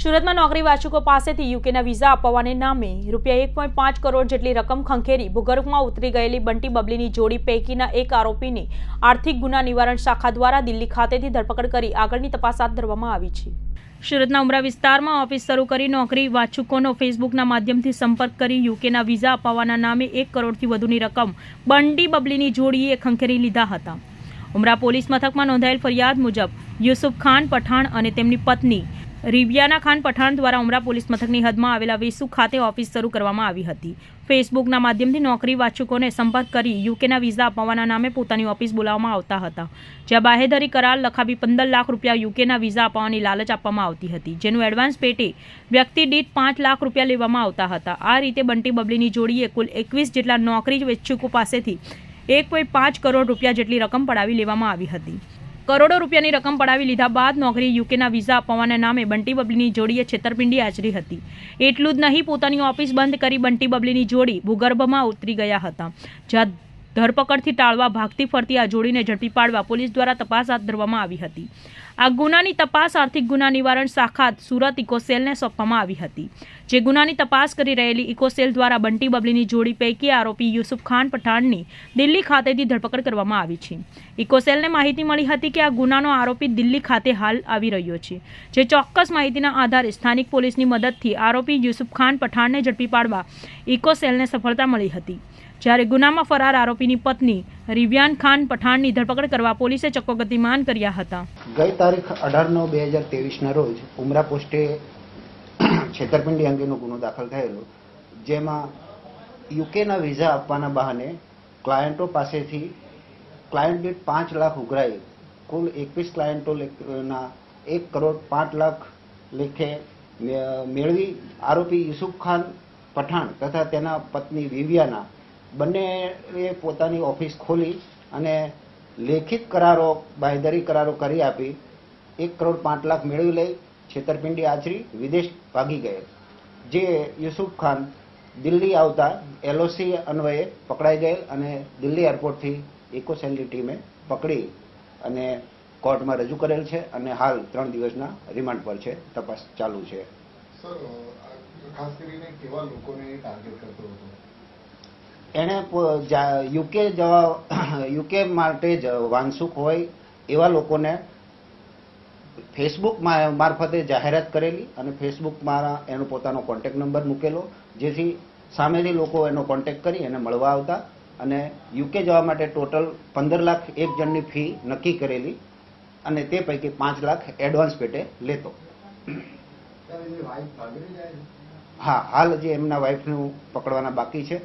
સુરતમાં નોકરી વાચકો પાસેથી યુકેના વિઝા અપાવવાને નામે રૂપિયા એક પોઈન્ટ પાંચ કરોડ જેટલી રકમ ખંખેરી ભૂગર્ભમાં ઉતરી ગયેલી બંટી બબલીની જોડી પૈકીના એક આરોપીની આર્થિક ગુના નિવારણ શાખા દ્વારા દિલ્હી ખાતેથી ધરપકડ કરી આગળની તપાસ હાથ ધરવામાં આવી છે. સુરતના ઉમરા વિસ્તારમાં ઓફિસ શરૂ કરી નોકરી વાચકોનો ફેસબુકના માધ્યમથી સંપર્ક કરી યુકેના વિઝા અપાવવાના નામે એક કરોડથી વધુની રકમ બંડી બબલીની જોડીએ ખંખેરી લીધા હતા. ઉમરા પોલીસ મથકમાં નોંધાયેલ ફરિયાદ મુજબ યુસુફ ખાન પઠાણ અને તેમની પત્ની રિવિયાના ખાન પઠાણ દ્વારા ઉમરા પોલીસ મથકની હદમાં આવેલા વેસુ ખાતે ઓફિસ શરૂ કરવામાં આવી હતી. ફેસબુકના માધ્યમથી નોકરી વાચકોને સંપર્ક કરી યુકેના વિઝા અપાવવાના નામે પોતાની ઓફિસ બોલાવવામાં આવતા હતા. જ્યાં બાહેધરી કરાર લખાવી પંદર લાખ રૂપિયા યુકેના વિઝા અપાવવાની લાલચ આપવામાં આવતી હતી, જેનું એડવાન્સ પેટે વ્યક્તિ દીઠ પાંચ લાખ રૂપિયા લેવામાં આવતા હતા. આ રીતે બંટી બબલીની જોડીએ કુલ એકવીસ જેટલા નોકરી વેચ્છુકો પાસેથી એક પોઈન્ટ પાંચ કરોડ રૂપિયા જેટલી રકમ પડાવી લેવામાં આવી હતી. કરોડો રૂપિયાની રકમ પડાવી લીધા બાદ નોકરી યુકેના વિઝા અપાવવાના નામે બંટી બબલીની જોડીએ છેતરપિંડી આચરી હતી. એટલું જ નહીં, પોતાની ઓફિસ બંધ કરી બંટી બબલીની જોડી ભૂગર્ભમાં ઉતરી ગયા હતા. જ્યાં ધરપકડથી ટાળવા, ભાગતી ફરતી આ જોડીને ઝડપી પાડવા પોલીસ દ્વારા તપાસ હાથ ધરવામાં આવી હતી. આ ગુનાની તપાસ આર્થિક ગુના નિવારણ શાખા સુરત ઇકોસેલને સોંપવામાં આવી હતી. જે ગુનાની તપાસ કરી રહેલી ઇકોસેલ દ્વારા બંટી બબલીની જોડી પૈકી આરોપી યુસુફ ખાન પઠાણની દિલ્હી ખાતેથી ધરપકડ કરવામાં આવી છે. ઇકોસેલને માહિતી મળી હતી કે આ ગુનાનો આરોપી દિલ્હી ખાતે હાલ આવી રહ્યો છે. જે ચોક્કસ માહિતીના આધારે સ્થાનિક પોલીસની મદદથી આરોપી યુસુફ ખાન પઠાણને ઝડપી પાડવા ઇકોસેલને સફળતા મળી હતી. જ્યારે ગુનામાં ફરાર આરોપીની પત્ની રિવ્યાન ખાન પઠાણની ધરપકડ કરવા પોલીસે ચક્કો ગતિમાન કર્યા હતા. ગઈ તારીખ અઢાર નવ બે હજાર ત્રેવીસના રોજ ઉમરા પોસ્ટે છેતરપિંડી અંગેનો ગુનો દાખલ થયેલો, જેમાં યુકેના વિઝા આપવાના બહાને ક્લાયન્ટો પાસેથી ક્લાયન્ટ દીઠ પાંચ લાખ ઉઘરાઈ, કુલ એકવીસ ક્લાયન્ટો ના, એક કરોડ પાંચ લાખ લેખે મેળવી આરોપી યુસુફ ખાન પઠાણ તથા તેના પત્ની વિવિયાના બંનેએ પોતાની ઓફિસ ખોલી અને લેખિત કરારો, બાંયધરી કરારો કરી આપી, એક કરોડ પાંચ લાખ મેળવી લઈ, છેતરપિંડી આચરી, વિદેશ ભાગી ગયેલ જે યુસુફ ખાન દિલ્હી આવતા એલઓસી અન્વયે પકડાઈ ગયેલ અને દિલ્હી એરપોર્ટથી ઇકોસેલની ટીમે પકડી અને કોર્ટમાં રજૂ કરેલ છે અને હાલ ત્રણ દિવસના રિમાન્ડ પર છે, તપાસ ચાલુ છે. ખાસ કરીને કેવા લોકોને ટાર્ગેટ કરતો હતો? એણે યુકે જવા યુકે માટે જ વાંસુક હોય એવા લોકોને ફેસબુક મારફતે જાહેરાત કરેલી અને ફેસબુકમાં એનો પોતાનો કોન્ટેક નંબર મૂકેલો. જેથી સામેથી લોકો એનો કોન્ટેક કરી એને મળવા આવતા અને યુકે જવા માટે ટોટલ પંદર લાખ એક જણની ફી નક્કી કરેલી અને તે પૈકી પાંચ લાખ એડવાન્સ પેટે લેતો. હા હાલ જે એમના વાઈફનું પકડવાના બાકી છે.